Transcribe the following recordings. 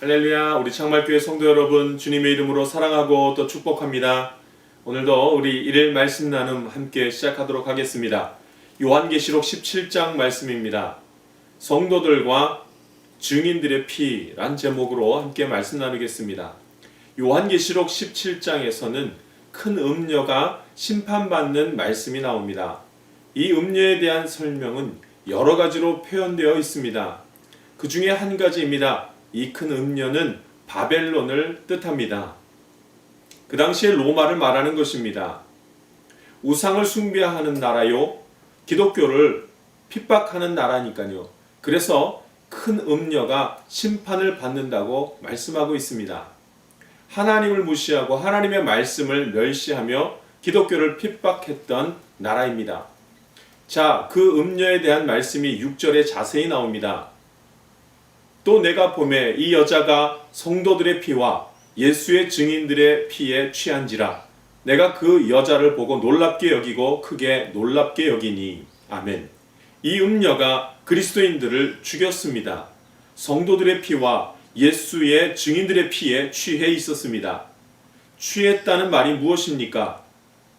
할렐루야, 우리 창말교회 성도 여러분, 주님의 이름으로 사랑하고 또 축복합니다. 오늘도 우리 일일 말씀 나눔 함께 시작하도록 하겠습니다. 요한계시록 17장 말씀입니다. 성도들과 증인들의 피란 제목으로 함께 말씀 나누겠습니다. 요한계시록 17장에서는 큰 음녀가 심판받는 말씀이 나옵니다. 이 음녀에 대한 설명은 여러 가지로 표현되어 있습니다. 그 중에 한 가지입니다. 이 큰 음녀는 바벨론을 뜻합니다. 그 당시에 로마를 말하는 것입니다. 우상을 숭배하는 나라요, 기독교를 핍박하는 나라니까요. 그래서 큰 음녀가 심판을 받는다고 말씀하고 있습니다. 하나님을 무시하고 하나님의 말씀을 멸시하며 기독교를 핍박했던 나라입니다. 자, 그 음녀에 대한 말씀이 6절에 자세히 나옵니다. 또 내가 봄에 이 여자가 성도들의 피와 예수의 증인들의 피에 취한지라 내가 그 여자를 보고 놀랍게 여기고 크게 놀랍게 여기니 아멘. 이 음녀가 그리스도인들을 죽였습니다. 성도들의 피와 예수의 증인들의 피에 취해 있었습니다. 취했다는 말이 무엇입니까?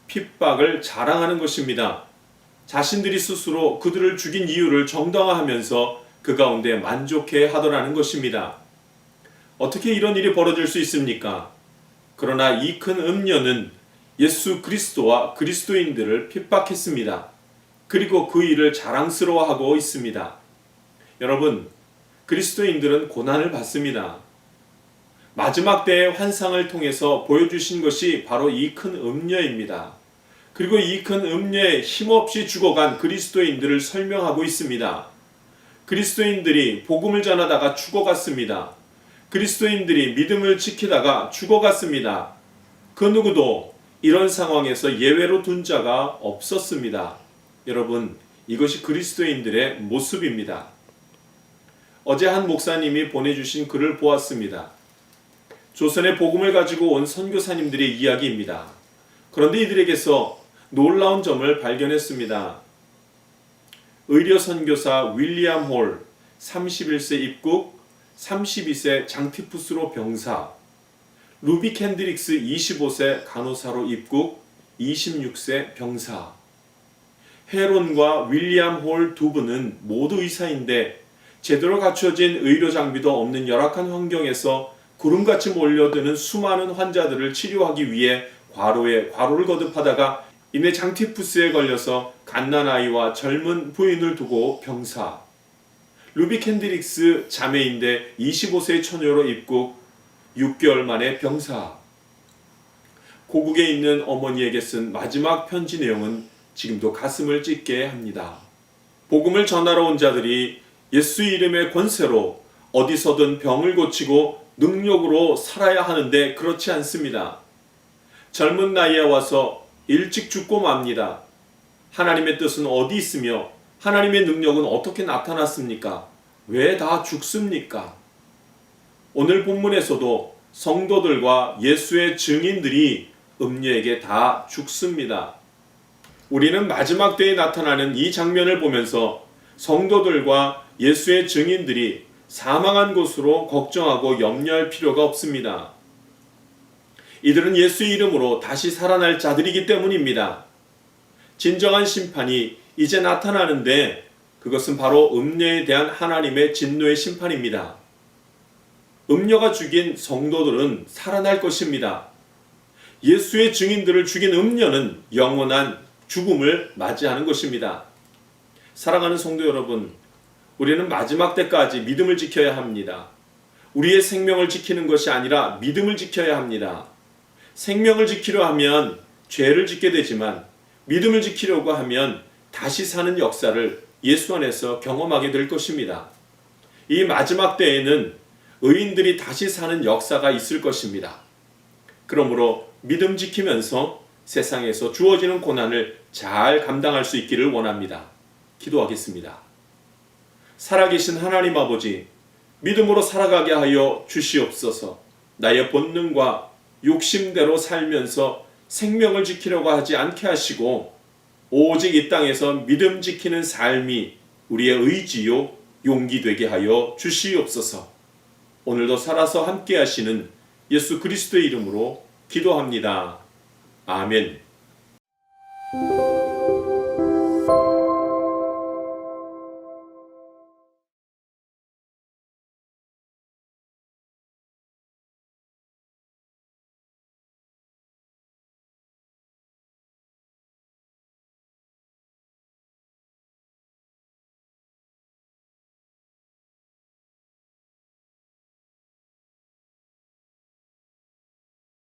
핍박을 자랑하는 것입니다. 자신들이 스스로 그들을 죽인 이유를 정당화하면서 그 가운데 만족해 하더라는 것입니다. 어떻게 이런 일이 벌어질 수 있습니까? 그러나 이 큰 음녀는 예수 그리스도와 그리스도인들을 핍박했습니다. 그리고 그 일을 자랑스러워하고 있습니다. 여러분, 그리스도인들은 고난을 받습니다. 마지막 때의 환상을 통해서 보여주신 것이 바로 이 큰 음녀입니다. 그리고 이 큰 음녀에 힘없이 죽어간 그리스도인들을 설명하고 있습니다. 그리스도인들이 복음을 전하다가 죽어갔습니다. 그리스도인들이 믿음을 지키다가 죽어갔습니다. 그 누구도 이런 상황에서 예외로 둔 자가 없었습니다. 여러분, 이것이 그리스도인들의 모습입니다. 어제 한 목사님이 보내주신 글을 보았습니다. 조선의 복음을 가지고 온 선교사님들의 이야기입니다. 그런데 이들에게서 놀라운 점을 발견했습니다. 의료 선교사 윌리엄 홀 31세 입국 32세 장티푸스로 병사 루비 캔드릭스 25세 간호사로 입국 26세 병사 헤론과 윌리엄 홀 두 분은 모두 의사인데 제대로 갖춰진 의료 장비도 없는 열악한 환경에서 구름같이 몰려드는 수많은 환자들을 치료하기 위해 과로에 과로를 거듭하다가 이내 장티푸스에 걸려서 갓난아이와 젊은 부인을 두고 병사 루비 캔드릭스 자매인데 25세 처녀로 입국 6개월 만에 병사 고국에 있는 어머니에게 쓴 마지막 편지 내용은 지금도 가슴을 찢게 합니다. 복음을 전하러 온 자들이 예수 이름의 권세로 어디서든 병을 고치고 능력으로 살아야 하는데 그렇지 않습니다. 젊은 나이에 와서 일찍 죽고 맙니다. 하나님의 뜻은 어디 있으며 하나님의 능력은 어떻게 나타났습니까? 왜 다 죽습니까? 오늘 본문에서도 성도들과 예수의 증인들이 음녀에게 다 죽습니다. 우리는 마지막 때에 나타나는 이 장면을 보면서 성도들과 예수의 증인들이 사망한 곳으로 걱정하고 염려할 필요가 없습니다. 이들은 예수의 이름으로 다시 살아날 자들이기 때문입니다. 진정한 심판이 이제 나타나는데 그것은 바로 음녀에 대한 하나님의 진노의 심판입니다. 음녀가 죽인 성도들은 살아날 것입니다. 예수의 증인들을 죽인 음녀는 영원한 죽음을 맞이하는 것입니다. 사랑하는 성도 여러분, 우리는 마지막 때까지 믿음을 지켜야 합니다. 우리의 생명을 지키는 것이 아니라 믿음을 지켜야 합니다. 생명을 지키려 하면 죄를 짓게 되지만 믿음을 지키려고 하면 다시 사는 역사를 예수 안에서 경험하게 될 것입니다. 이 마지막 때에는 의인들이 다시 사는 역사가 있을 것입니다. 그러므로 믿음 지키면서 세상에서 주어지는 고난을 잘 감당할 수 있기를 원합니다. 기도하겠습니다. 살아계신 하나님 아버지, 믿음으로 살아가게 하여 주시옵소서. 나의 본능과 욕심대로 살면서 생명을 지키려고 하지 않게 하시고 오직 이 땅에서 믿음 지키는 삶이 우리의 의지요 용기 되게 하여 주시옵소서. 오늘도 살아서 함께 하시는 예수 그리스도의 이름으로 기도합니다. 아멘.